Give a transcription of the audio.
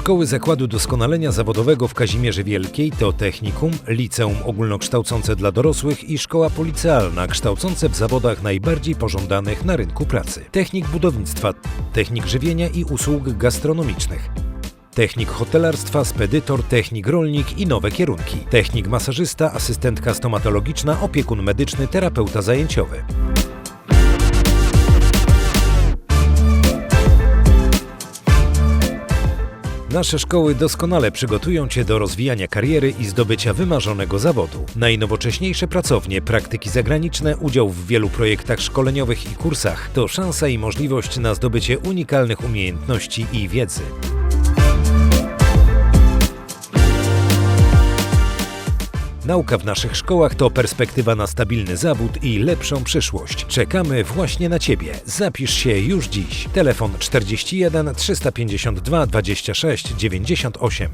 Szkoły Zakładu Doskonalenia Zawodowego w Kazimierze Wielkiej to technikum, liceum ogólnokształcące dla dorosłych i szkoła policealna kształcące w zawodach najbardziej pożądanych na rynku pracy. Technik budownictwa, technik żywienia i usług gastronomicznych. Technik hotelarstwa, spedytor, technik rolnik i nowe kierunki. Technik masażysta, asystentka stomatologiczna, opiekun medyczny, terapeuta zajęciowy. Nasze szkoły doskonale przygotują Cię do rozwijania kariery i zdobycia wymarzonego zawodu. Najnowocześniejsze pracownie, praktyki zagraniczne, udział w wielu projektach szkoleniowych i kursach to szansa i możliwość na zdobycie unikalnych umiejętności i wiedzy. Nauka w naszych szkołach to perspektywa na stabilny zawód i lepszą przyszłość. Czekamy właśnie na Ciebie. Zapisz się już dziś. Telefon 41 352 26 98.